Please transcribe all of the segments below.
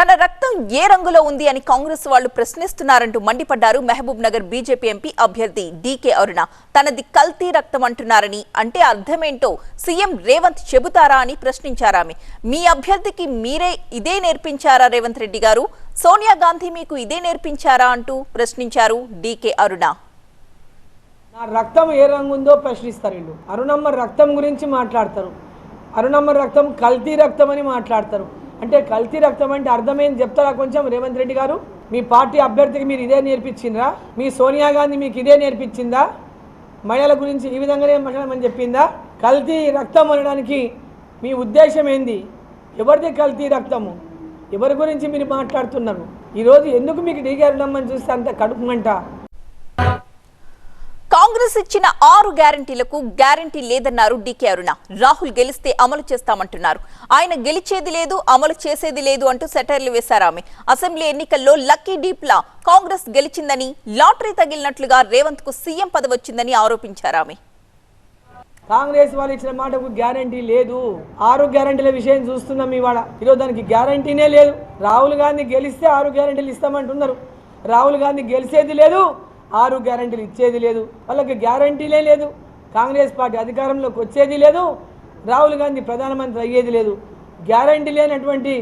తన రక్తం ఏ రంగులో ఉంది అని కాంగ్రెస్ వాళ్ళు ప్రశ్నిస్తున్నారంటూ మండిపడ్డారు మహబూబ్ నగర్ బీజేపీ ఎంపీ అభ్యర్థి డీకే అరుణ. తనది కల్తీ రక్తం అంటున్నారని అంటే అర్థమేంటో సీఎం రేవంత్ చెబుతారా అని ప్రశ్నించారామె. మీ అభ్యర్థికి మీరే ఇదే నేర్పించారా రేవంత్ రెడ్డి గారు? సోనియా గాంధీ మీకు ఇదే నేర్పించారా అంటూ ప్రశ్నించారు డీకే అరుణ. నా రక్తం ఏ రంగు ఉందో ప్రశ్నిస్తారు వీళ్ళు. అరుణమ్మ రక్తం గురించి మాట్లాడతారు. అరుణమ్మ రక్తం కల్తీ రక్తం అని మాట్లాడతారు. అంటే కల్తీ రక్తం అంటే అర్థమైంది చెప్తారా కొంచెం? రేవంత్ రెడ్డి గారు మీ పార్టీ అభ్యర్థికి మీరు ఇదే నేర్పించిందా మీ సోనియా గాంధీ మీకు ఇదే నేర్పించిందా? మహిళల గురించి ఈ విధంగానే మాట్లాడమని చెప్పిందా? కల్తీ రక్తం అనడానికి మీ ఉద్దేశం ఏంది? ఎవరిది కల్తీ రక్తము? ఎవరి గురించి మీరు మాట్లాడుతున్నారు? ఈరోజు ఎందుకు మీకు దిగారు రమ్మని చూస్తే అంత కడుపు మంట? కాంగ్రెస్ ఇచ్చిన ఆరు గ్యారంటీలకు గ్యారంటీ లేదన్నారు డీకే అరుణ. రాహుల్ గెలిస్తే అమలు చేస్తామంటున్నారు. ఆయన గెలిచేది లేదు అమలు చేసేది లేదు అంటూ సెటైర్లు వేశారు ఆమె. అసెంబ్లీ ఎన్నికల్లో లక్కీ డీప్లా కాంగ్రెస్ గెలిచిందని లాటరీ తగిలినట్లుగా రేవంత్కు సీఎం పదవి వచ్చిందని ఆరోపించారు ఆమె. కాంగ్రెస్ వాళ్ళు ఇచ్చిన మాటకు గ్యారంటీ లేదు. ఆరు గ్యారంటీల విషయం చూస్తున్నాం ఇవాళ. ఈరోజు దానికి గ్యారంటీనే లేదు. రాహుల్ గాంధీ గెలిస్తే ఆరు గ్యారంటీలు ఇస్తామంటున్నారు. రాహుల్ గాంధీ గెలిచేది లేదు ఆరు గ్యారంటీలు ఇచ్చేది లేదు. వాళ్ళకి గ్యారంటీలే లేదు. కాంగ్రెస్ పార్టీ అధికారంలోకి వచ్చేది లేదు. రాహుల్ గాంధీ ప్రధానమంత్రి అయ్యేది లేదు. గ్యారంటీ లేనటువంటి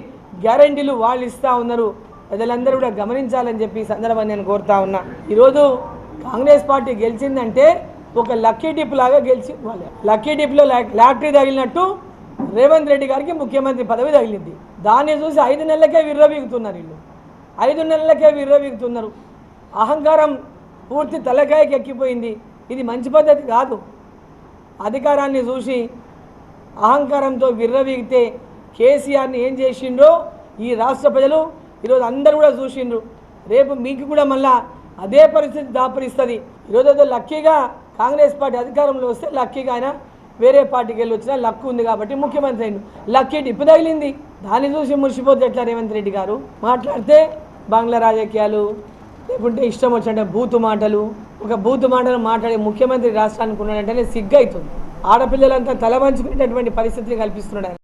గ్యారంటీలు వాళ్ళు ఇస్తూ ఉన్నారు. ప్రజలందరూ కూడా గమనించాలని చెప్పి సందర్భాన్ని నేను కోరుతా ఉన్నా. ఈరోజు కాంగ్రెస్ పార్టీ గెలిచిందంటే ఒక లక్కీ డిప్ లాగా గెలిచి లక్కీ డిప్లో లాటరీ తగిలినట్టు రేవంత్ రెడ్డి గారికి ముఖ్యమంత్రి పదవి తగిలింది. దాన్ని చూసి ఐదు నెలలకే విర్రవీగుతున్నారు వీళ్ళు. ఐదు నెలలకే విర్రవీగుతున్నారు. అహంకారం పూర్తి తలకాయకి ఎక్కిపోయింది. ఇది మంచి పద్ధతి కాదు. అధికారాన్ని చూసి అహంకారంతో విర్రవీగితే కేసీఆర్ని ఏం చేసిండ్రో ఈ రాష్ట్ర ప్రజలు ఈరోజు అందరు కూడా చూసిండ్రు. రేపు మీకు కూడా మళ్ళా అదే పరిస్థితి దాపరిస్తుంది. ఈరోజు ఏదో లక్కీగా కాంగ్రెస్ పార్టీ అధికారంలో వస్తే లక్కీగా ఆయన వేరే పార్టీకి వెళ్ళి వచ్చినా లక్ ఉంది కాబట్టి ముఖ్యమంత్రి అయింది లక్కీ డిప్పు తగిలింది. దాన్ని చూసి మురిసిపోతే ఎట్లా రేవంత్ రెడ్డి గారు? మాట్లాడితే బంగ్లా రాజకీయాలు లేకుంటే ఇష్టం వచ్చినట్టే బూతు మాటలు ఒక బూతు మాటలు మాట్లాడే ముఖ్యమంత్రి రాష్ట్రానికి ఉన్నాడంటేనే సిగ్గు అవుతుంది ఆడపిల్లలంతా తల వంచుకునేటటువంటి పరిస్థితిని కల్పిస్తున్నాడు